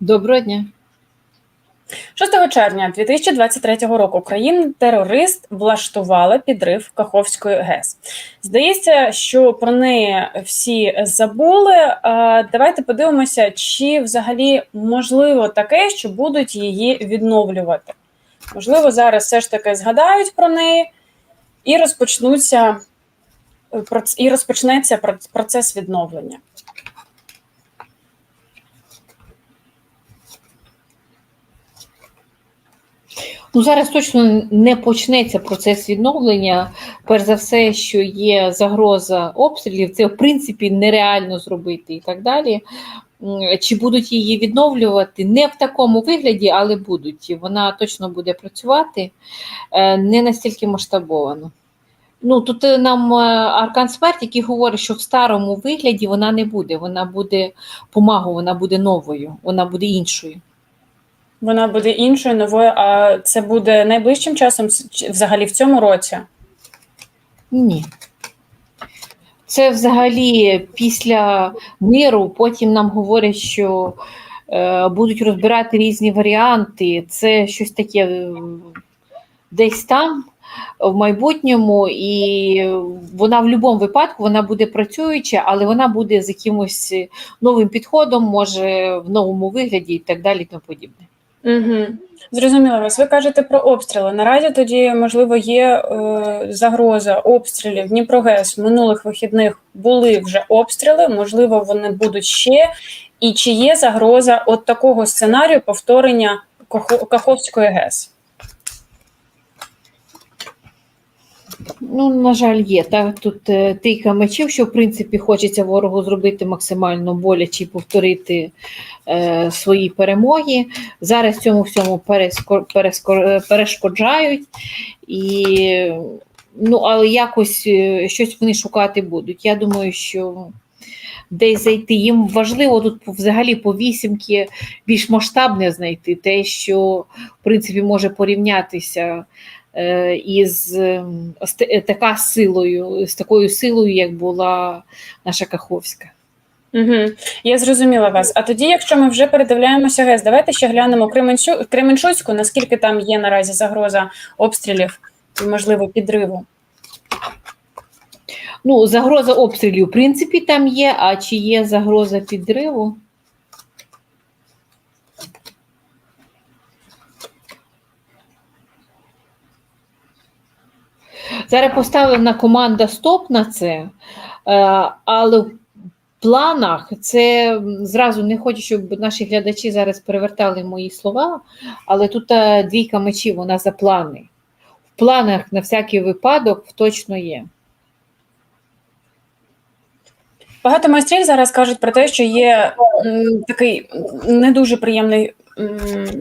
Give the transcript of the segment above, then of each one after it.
Доброго дня. 6 червня 2023 року країна-терорист влаштувала підрив Каховської ГЕС. Здається, що про неї всі забули. Давайте подивимося, чи взагалі можливо таке, що будуть її відновлювати. Можливо, зараз все ж таки згадають про неї і розпочнуться е, і розпочнеться проц- процес відновлення. Ну зараз точно не почнеться процес відновлення. Перш за все, що є загроза обстрілів, це в принципі нереально зробити і так далі. Чи будуть її відновлювати? Не в такому вигляді, але будуть. Вона точно буде працювати е, не настільки масштабовано. Ну тут е, нам е, Аркан Смерть, який говорить, що в старому вигляді вона не буде. Вона буде помагу, вона буде новою, вона буде іншою. Вона буде іншою новою, а це буде найближчим часом взагалі в цьому році. Ні. Це взагалі після миру. Потім нам говорять, що е, будуть розбирати різні варіанти. Це щось таке е, десь там в майбутньому, і вона в будь-якому випадку вона буде працююча, але вона буде з якимось новим підходом, може в новому вигляді і так далі. і тому подібне. Угу. Зрозуміло вас. Ви кажете про обстріли. Наразі тоді, можливо, є е, загроза обстрілів. Дніпрогес минулих вихідних були вже обстріли, можливо, вони будуть ще. І чи є загроза от такого сценарію повторення Каховської ГЕС? Ну, на жаль, є. Так, тут е, тийка мечів, що в принципі хочеться ворогу зробити максимально боляче і повторити е, свої перемоги. Зараз цьому всьому е, перешкоджають, і, ну, але якось е, щось вони шукати будуть. Я думаю, що десь зайти. Їм важливо тут взагалі по вісімки більш масштабне знайти, те, що в принципі може порівнятися із ем, те- така силою, з такою силою, як була наша Каховська. Угу. Я зрозуміла вас. А тоді, якщо ми вже передивляємося ГЕС, давайте ще глянемо Кременчу- Кременчуцьку, наскільки там є наразі загроза обстрілів і, можливо, підриву. Ну, загроза обстрілів, в принципі, там є, а чи є загроза підриву? Зараз поставлена команда стоп на це, е, але в планах це зразу не хочу, щоб наші глядачі зараз перевертали мої слова, але тут е, двійка мечів, вона за плани. В планах на всякий випадок точно є. Багато майстрів зараз кажуть про те, що є такий не дуже приємний,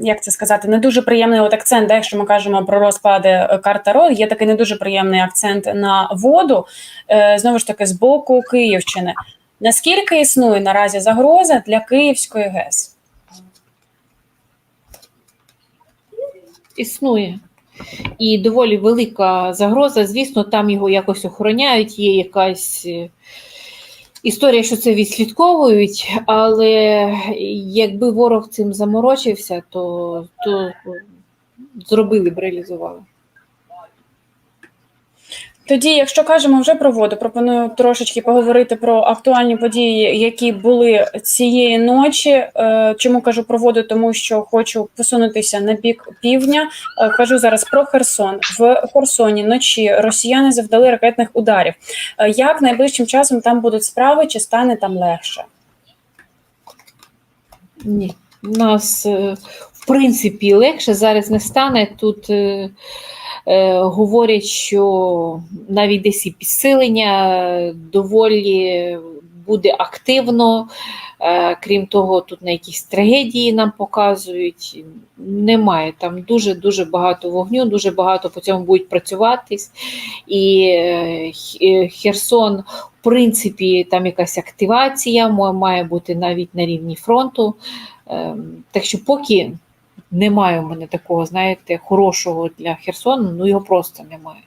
як це сказати, не дуже приємний от акцент, да, якщо ми кажемо про розклади е, карт Таро, є такий не дуже приємний акцент на воду, е, знову ж таки, з боку Київщини. Наскільки існує наразі загроза для Київської ГЕС? існує. І доволі велика загроза. Звісно, там його якось охороняють, є якась е, історія, що це відслідковують, але якби ворог цим заморочився, то, то зробили б, реалізували. Тоді, якщо кажемо вже про воду, пропоную трошечки поговорити про актуальні події, які були цієї ночі. Е, Чому кажу про воду? Тому що хочу посунутися на бік півдня. Е, Кажу зараз про Херсон. В Херсоні ночі росіяни завдали ракетних ударів. Е, Як найближчим часом там будуть справи, чи стане там легше? Ні. У нас, принципі, легше зараз не стане. Тут е, е, говорять, що навіть десь і підсилення доволі буде активно. Е, крім того, тут на якісь трагедії нам показують. Немає там дуже-дуже багато вогню, дуже багато по цьому будуть працюватись. І е, е, Херсон, в принципі, там якась активація має бути навіть на рівні фронту. Ем, Так що поки немає у мене такого, знаєте, хорошого для Херсону, ну його просто немає.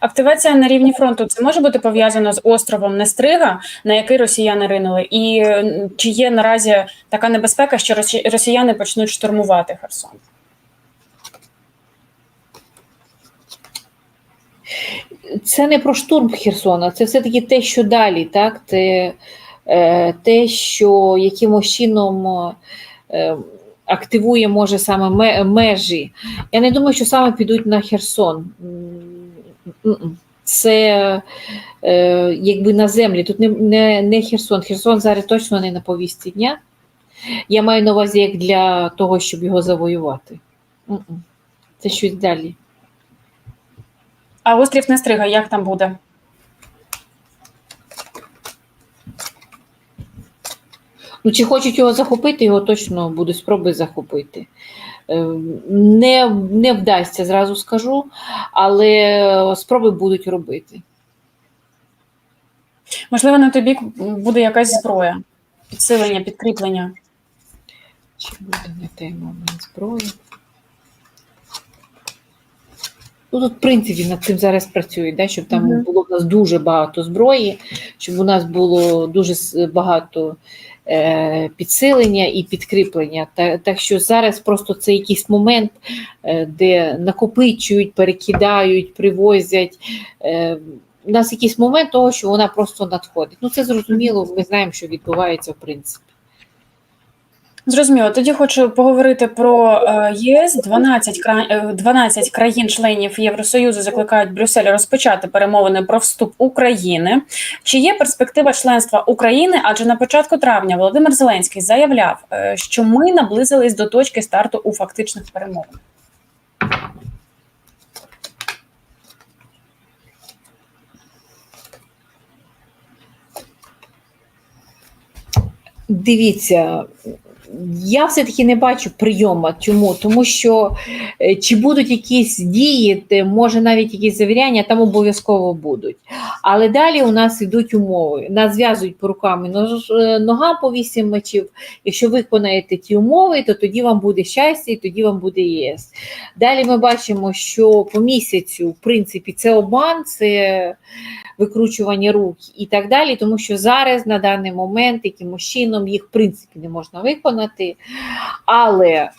Активація на рівні фронту це може бути пов'язано з островом Нестрига, на який росіяни ринули, і чи є наразі така небезпека, що росіяни почнуть штурмувати Херсон? Це не про штурм Херсона, це все-таки те, що далі, так? Це е, те, що якимось чином е, активує, може, саме межі. Я не думаю, що саме підуть на Херсон. Це е, якби на землі. Тут не, не, не Херсон. Херсон зараз точно не на повісті дня. Я маю на увазі як для того, щоб його завоювати. Це щось далі. А острів Нестрига, як там буде? Ну, чи хочуть його захопити, його точно будуть спроби захопити. Е, Не, не вдасться, зразу скажу, але спроби будуть робити. Можливо, на той бік буде якась зброя, підсилення, підкріплення. Чи буде на той момент зброї? Ну, тут, в принципі, над цим зараз працюють, да, щоб там Мгм. було в нас дуже багато зброї, щоб у нас було дуже багато е, підсилення і підкріплення. Та, так що зараз просто це якийсь момент, е, де накопичують, перекидають, привозять. Е, у нас якийсь момент того, що вона просто надходить. Ну, це зрозуміло, ми знаємо, що відбувається в принципі. Зрозуміло. Тоді хочу поговорити про е, ЄС. 12, кра... е, 12 країн-членів Євросоюзу закликають Брюссель розпочати перемовини про вступ України. Чи є перспектива членства України? Адже на початку травня Володимир Зеленський заявляв, е, що ми наблизились до точки старту у фактичних перемовинах. Дивіться, я все-таки не бачу прийому. Чому? Тому що е, чи будуть якісь дії, може навіть якісь завіряння, там обов'язково будуть. Але далі у нас йдуть умови. Нас зв'язують по рукам і нож- е, ногам по вісім мечів. Якщо виконаєте ті умови, то тоді вам буде щастя і тоді вам буде ЄС. Далі ми бачимо, що по місяцю, в принципі, це обман, це викручування рук і так далі, тому що зараз на даний момент якимось чином їх в принципі не можна виконати, але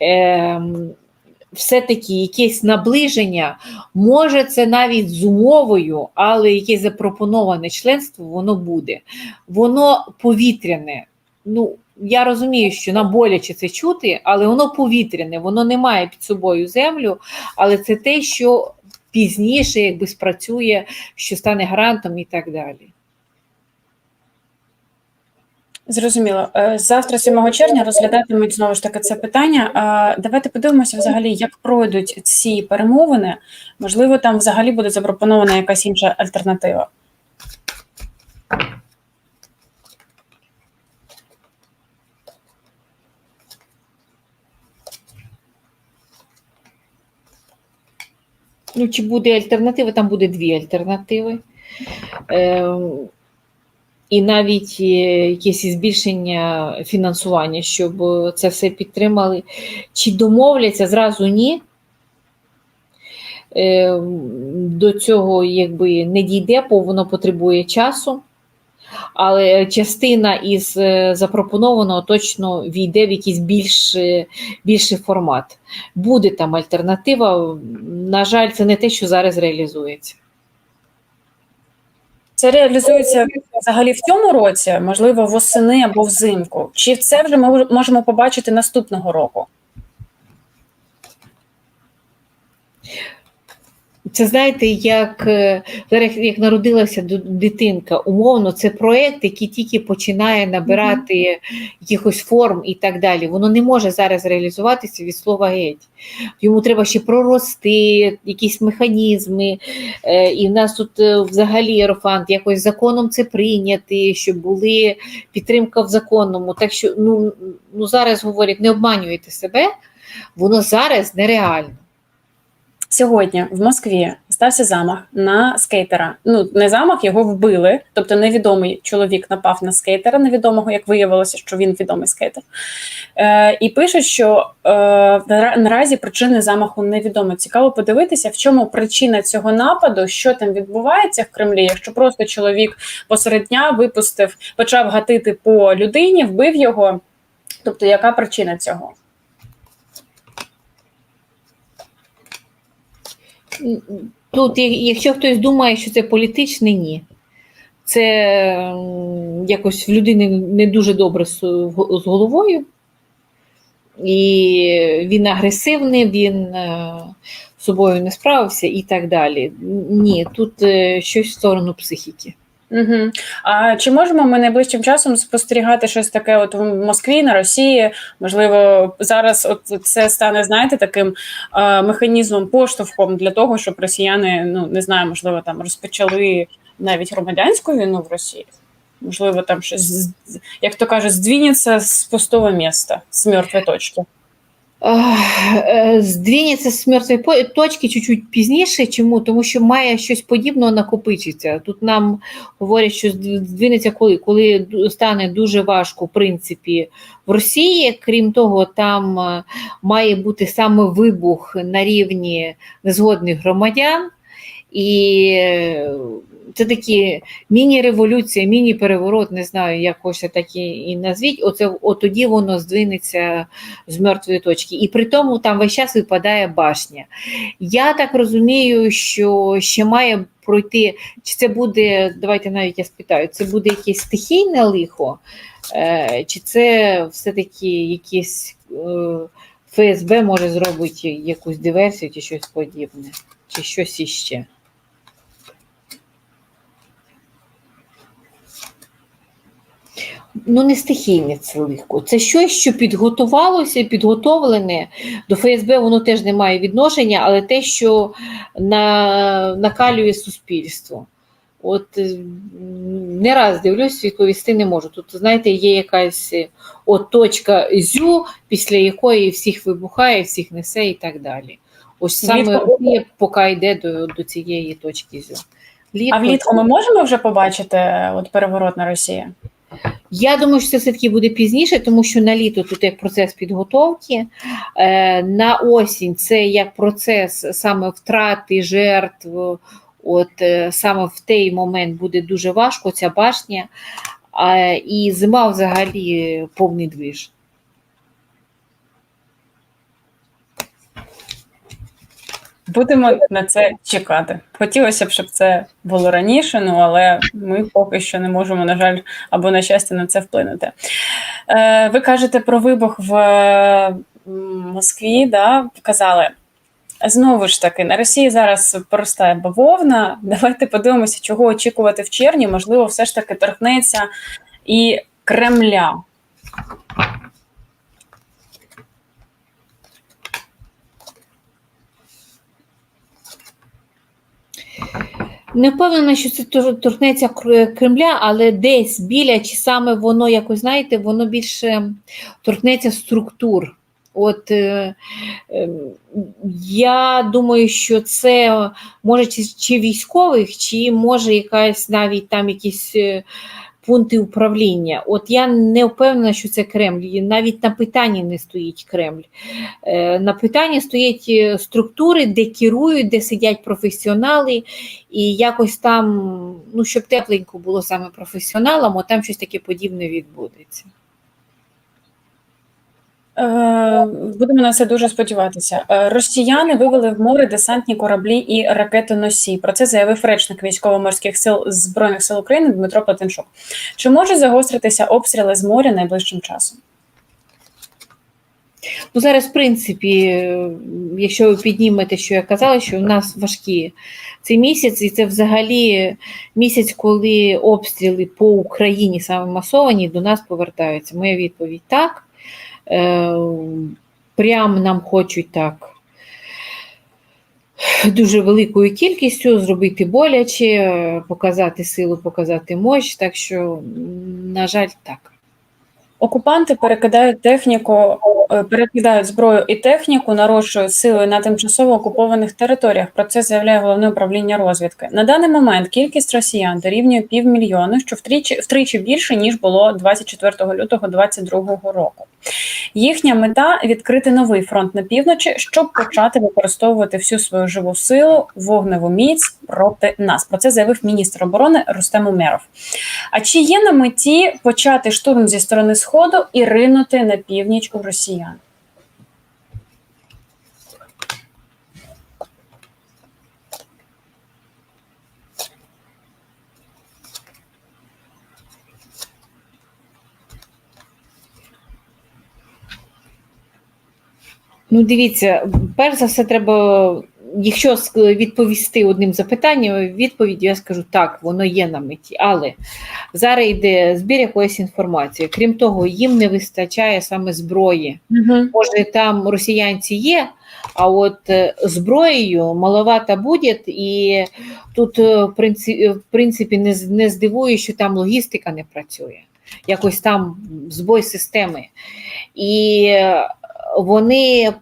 ем, все-таки якесь наближення, може це навіть з умовою, але якесь запропоноване членство, воно буде. Воно повітряне. Ну, я розумію, що нам боляче це чути, але воно повітряне, воно не має під собою землю, але це те, що пізніше якби спрацює, що стане гарантом і так далі. Зрозуміло. Е, Завтра, 7 червня, розглядатимуть знову ж таки це питання. Давайте подивимося, взагалі, як пройдуть ці перемовини. Можливо, там взагалі буде запропонована якась інша альтернатива. Ну, чи буде альтернатива? Там буде дві альтернативи. Е, і навіть е, якесь збільшення фінансування, щоб це все підтримали. Чи домовляться зразу ні? Е, до цього якби не дійде, бо воно потребує часу. Але частина із е, запропонованого точно війде в якийсь більш, більший формат. Буде там альтернатива. На жаль, це не те, що зараз реалізується. Це реалізується взагалі в цьому році, можливо, восени або взимку. Чи це вже ми можемо побачити наступного року? Це знаєте, як е, зараз як народилася дитинка, умовно, це проєкт, який тільки починає набирати якихось форм і так далі. Воно не може зараз реалізуватися від слова геть. Йому треба ще прорости, якісь механізми. Е, І в нас тут е, взагалі Єрофант якось законом це прийняти, щоб були підтримка в законному. Так що ну, ну зараз говорять, не обманюйте себе, воно зараз нереально. Сьогодні в Москві стався замах на скейтера. Ну, не замах, його вбили. Тобто невідомий чоловік напав на скейтера, невідомого, як виявилося, що він відомий скейтер. Е, і пишуть, що е, нара- наразі причини замаху невідомо. Цікаво подивитися, в чому причина цього нападу, що там відбувається в Кремлі, якщо просто чоловік посеред дня випустив, почав гатити по людині, вбив його. Тобто, яка причина цього? Тут, якщо хтось думає, що це політичне, ні. Це якось в людини не дуже добре з, головою, і він агресивний, він е, з собою не справився і так далі. Ні, тут е, щось в сторону психіки. Угу. А чи можемо ми найближчим часом спостерігати щось таке от в Москві, на Росії? Можливо, зараз от це стане, знаєте, таким е, механізмом, поштовхом для того, щоб росіяни, ну не знаю, можливо, там розпочали навіть громадянську війну в Росії? Можливо, там щось, як то кажуть, здвінеться з пустого міста, з мертвої точки. Е, з мертвої точки чуть-чуть пізніше. Чому? Тому що має щось подібного накопичиться. Тут нам говорять, що здв- здвинеться коли? Коли стане дуже важко, в принципі, в Росії. Крім того, там е, має бути саме вибух на рівні незгодних громадян. І це такі міні-революція, міні-переворот, не знаю, як хочете, так і, назвіть. Оце от тоді воно здвинеться з мертвої точки. І при тому там весь час випадає башня. Я так розумію, що ще має пройти, чи це буде, давайте навіть я спитаю, це буде якесь стихійне лихо, е, чи це все-таки якесь е, ФСБ може зробити якусь диверсію чи щось подібне, чи щось іще. Ну, не стихійне це легко. Це щось, що підготувалося, підготовлене. До ФСБ воно теж не має відношення, але те, що на, накалює суспільство. От е, не раз дивлюсь, відповісти не можу. Тут, знаєте, є якась е, от точка зю, після якої всіх вибухає, всіх несе і так далі. Ось саме Росія поки йде до, до цієї точки зю. А влітку ми можемо вже побачити е, от переворот на Росії? Я думаю, що це все-таки буде пізніше, тому що на літо тут як процес підготовки, е, на осінь це як процес саме втрати, жертв. От е, саме в той момент буде дуже важко ця башня, і зима взагалі повний двіж. Будемо на це чекати. Хотілося б, щоб це було раніше, ну але ми поки що не можемо, на жаль, або на щастя на це вплинути. Е, ви кажете про вибух в Москві, да, казали. Знову ж таки, на Росії зараз простає бавовна. Давайте подивимося, чого очікувати в червні. Можливо, все ж таки торкнеться і Кремля. Не впевнена, що це торкнеться Кремля, але десь біля, чи саме воно якось, знаєте, воно більше торкнеться структур. От е, е, я думаю, що це може чи, чи військових, чи може якась навіть там якісь е, пункти управління. От я не впевнена, що це Кремль. Навіть на питанні не стоїть Кремль. Е, На питанні стоять е, структури, де керують, де сидять професіонали, і якось там, ну щоб тепленько було саме професіоналам, от там щось таке подібне відбудеться. Е, Будемо на це дуже сподіватися. Е, Росіяни вивели в море десантні кораблі і ракетоносії. Про це заявив речник військово-морських сил Збройних сил України Дмитро Платенчук. Чи може загостритися обстріли з моря найближчим часом? Ну, зараз, в принципі, якщо ви піднімете, що я казала, що в нас важкі цей місяць, і це взагалі місяць, коли обстріли по Україні саме масовані, до нас повертаються. Моя відповідь так. Е, Прям нам хочуть так. Дуже великою кількістю зробити боляче, показати силу, показати мощ. Так що, на жаль, так. Окупанти перекидають техніку е, перекидають зброю і техніку, нарощують сили на тимчасово окупованих територіях. Про це заявляє головне управління розвідки. На даний момент кількість росіян дорівнює півмільйона, що втричі втричі більше ніж було 24 лютого 2022 року. Їхня мета відкрити новий фронт на півночі, щоб почати використовувати всю свою живу силу, вогневу міць проти нас. Про це заявив міністр оборони Рустем Умеров. А чи є на меті почати штурм зі сторони сходу і ринути на північ у росіян? Ну, дивіться, перш за все, треба, якщо відповісти одним запитанням, відповідь я скажу так, воно є на меті. Але зараз йде збір якоїсь інформації. Крім того, їм не вистачає саме зброї. Угу. Може, там росіянці є, а от е, зброєю маловато буде, і тут, е, в принципі, не, здивує, що там логістика не працює. Якось там збой системи. І е, вони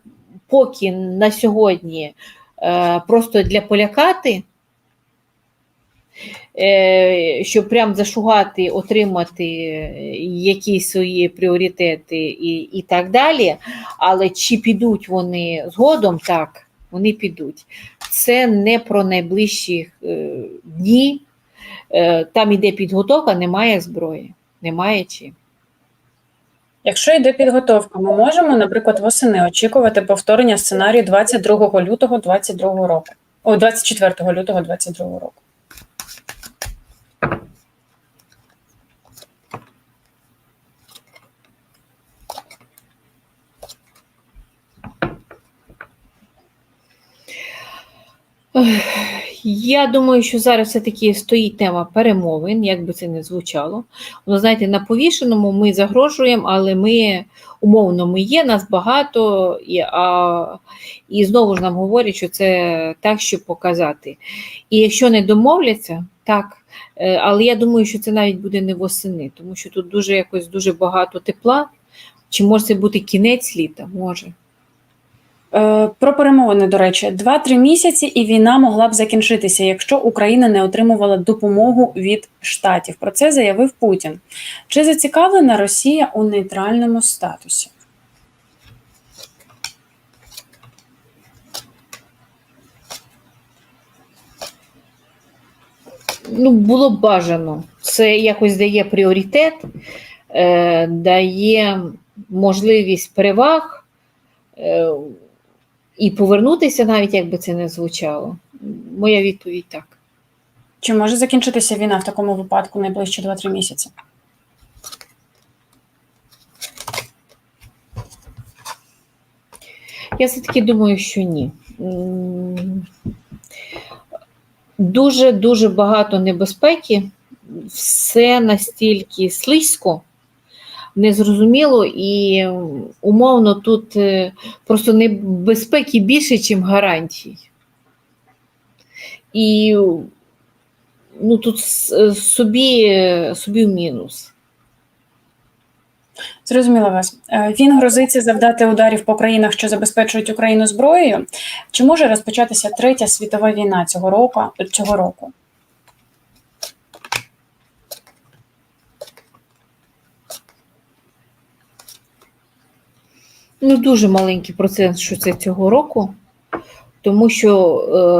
поки на сьогодні е, просто для полякати, е, щоб прям зашугати, отримати якісь свої пріоритети і, і так далі. Але чи підуть вони згодом, так, вони підуть. Це не про найближчі е, дні. Там іде підготовка, немає зброї, немає чим. Якщо йде підготовка, ми можемо, наприклад, восени очікувати повторення сценарію 22 лютого 22 року. О, 24 лютого 22 року. Я думаю, що зараз все-таки стоїть тема перемовин, як би це не звучало. Воно, знаєте, на повішеному ми загрожуємо, але ми умовно ми є, нас багато, і, а, і знову ж нам говорять, що це так, щоб показати. І якщо не домовляться, так. е, Але я думаю, що це навіть буде не восени, тому що тут дуже якось дуже багато тепла. Чи може це бути кінець літа? Може. Е, Про перемовини, до речі, 2-3 місяці, і війна могла б закінчитися, якщо Україна не отримувала допомогу від штатів. Про це заявив Путін. Чи зацікавлена Росія у нейтральному статусі? ну, було б бажано. Це якось дає пріоритет, е, дає можливість переваг е, і повернутися, навіть як би це не звучало. Моя відповідь так. Чи може закінчитися війна в такому випадку найближчі 2-3 місяці? Я все-таки думаю, що ні. Дуже дуже багато небезпеки, все настільки слизько, незрозуміло, і умовно тут е, просто небезпеки більше, ніж гарантій. І ну, тут собі, собі в мінус. Зрозуміла вас. Е, Він грозиться завдати ударів по країнах, що забезпечують Україну зброєю. Чи може розпочатися третя світова війна цього року? Цього року? Ну, дуже маленький процент, що це цього року, тому що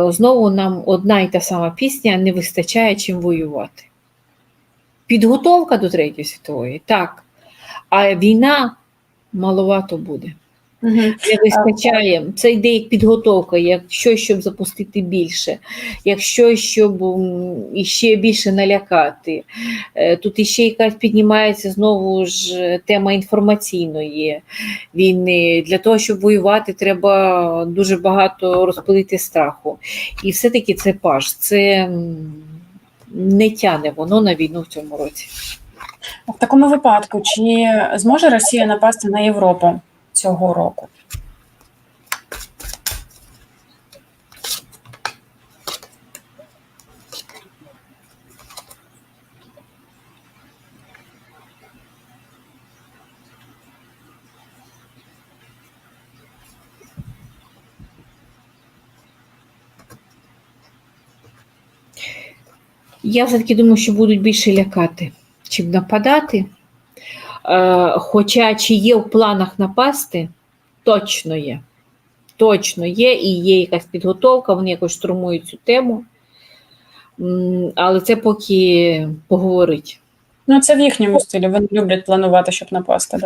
е, знову нам одна і та сама пісня не вистачає чим воювати. Підготовка до Третьої світової, так. А війна маловато буде. Угу. Не вистачає. Це йде як підготовка, як щось, щоб запустити більше, як щось, щоб іще більше налякати. Е, Тут іще якась піднімається знову ж е, тема інформаційної війни. Для того, щоб воювати, треба дуже багато розпилити страху. І все-таки це паш, це не тяне воно на війну в цьому році. В такому випадку, чи зможе Росія напасти на Європу цього року. Я все-таки думаю, що будуть більше лякати, чим нападати. Е, хоча чи є в планах напасти, точно є. Точно є, і є якась підготовка, вони якось штурмують цю тему. Але це поки поговорить. Ну, це в їхньому стилі. Вони люблять планувати, щоб напасти. Да.